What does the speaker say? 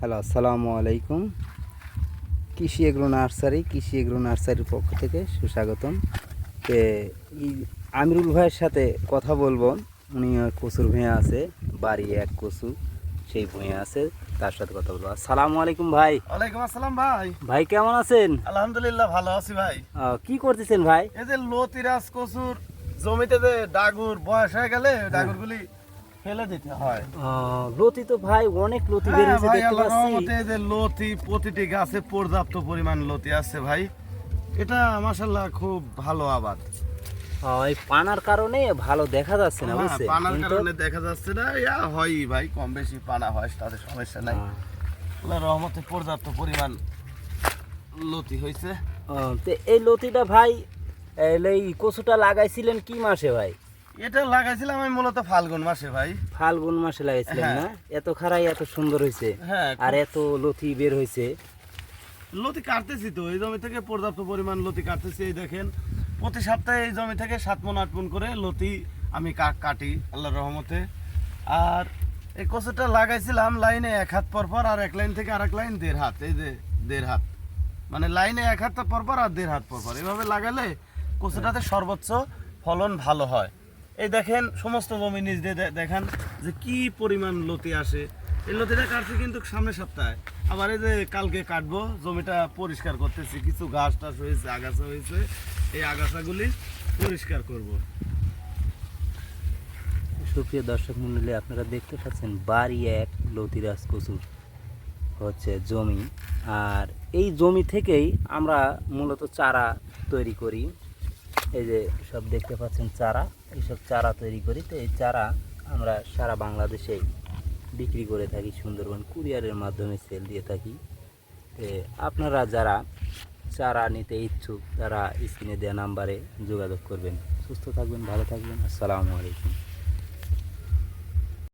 Hello আসসালামু আলাইকুম। কৃষি এগ্রো নার্সারি কৃষি এগ্রো নার্সারির পক্ষ থেকে সুস্বাগতম। আমিরুল ভাইয়ের সাথে কথা বলব। উনি কচুর ভূঁয়া আছে বাড়ি এক কচু সেই ভূঁয়া আছে তার সাথে কথা বলব। আসসালামু আলাইকুম ভাই। ওয়ালাইকুম আসসালাম ভাই। ভাই কেমন আছেন? আলহামদুলিল্লাহ ভালো আছি ভাই। আহ, কি করতেছেন ভাই? এই যে লতিরাজ কচুর জমিতে যে ডাগুর বয়স হয়ে গেলে ডাগুর গুলি ফেলে দিতে হয়। লতি তো ভাই অনেক লতি হ্যাঁ ভাই দেখতে পাচ্ছি। যে লতি প্রতিটি গাছে পর্যাপ্ত পরিমাণ লতি আছে ভাই। এটা মাশাল্লাহ খুব ভালো আবাদ। আহ, পানার কারণে ভালো দেখা যাচ্ছে না হ্যাঁ, বুঝছেন? পানার কারণে দেখা যাচ্ছে না ইয়া হয়ই ভাই কম বেশি পানা হয় তাতে সমস্যা নাই। আল্লাহর রহমতে পর্যাপ্ত পরিমাণ লতি হয়েছে তো এই লতিটা ভাই এই কচুটা লাগাইছিলেন কি মাসে ভাই? এটা লাগাইছিলাম আমি মূলত ফাল্গুন মাসে ভাই। ফাল্গুন মাসে লাগাইছিলেন হ্যাঁ। না? এত খারাই এত সুন্দর হয়েছে হ্যাঁ আর এত লতি বের হয়েছে লতি কাটতেছি তো এই জমি থেকে পর্যাপ্ত পরিমাণ লতি কাটতেছি এই দেখেন। প্রতি সপ্তাহে এই জমি থেকে সাত মন আট মন করে লতি আমি কা- কাটি আল্লাহর রহমতে। আর এই কচুটা লাগাইছিলাম লাইনে এক হাত পর পর আর এক লাইন থেকে আরেক লাইন দেড় হাত এই যে দেড় হাত। মানে লাইনে এক হাত পর পর আর দেড় হাত পর পর। এভাবে লাগালে কচুটাতে সর্বোচ্চ ফলন ভালো হয়। দেখেন, সমস্ত জমি নিজ দিয়ে দেখেন যে কি পরিমাণ লতি আসে। এই লতিটা কাটছি কিন্তু সামনের সপ্তাহে। আবার এই যে কালকে কাটবো, জমিটা পরিষ্কার করতেছি। কিছু ঘাস টাস হয়েছে, আগাছা হয়েছে। এই আগাছাগুলি পরিষ্কার করব। সুপ্রিয় দর্শক মন্ডলী, আপনারা দেখতে পাচ্ছেন বাড়ি এক লতিরাজ কচুর হচ্ছে জমি। আর এই জমি থেকেই আমরা মূলত চারা তৈরি করি। এই যে সব দেখতে পাচ্ছেন চারা, এইসব চারা তৈরি করি। তো এই চারা আমরা সারা বাংলাদেশে বিক্রি করে থাকি সুন্দরবন, কুরিয়ারের মাধ্যমে সেল দিয়ে থাকি। তো আপনারা যারা চারা নিতে ইচ্ছুক, তারা স্ক্রিনে দেওয়া নাম্বারে যোগাযোগ করবেন। সুস্থ থাকবেন, ভালো থাকবেন। আসসালামু আলাইকুম।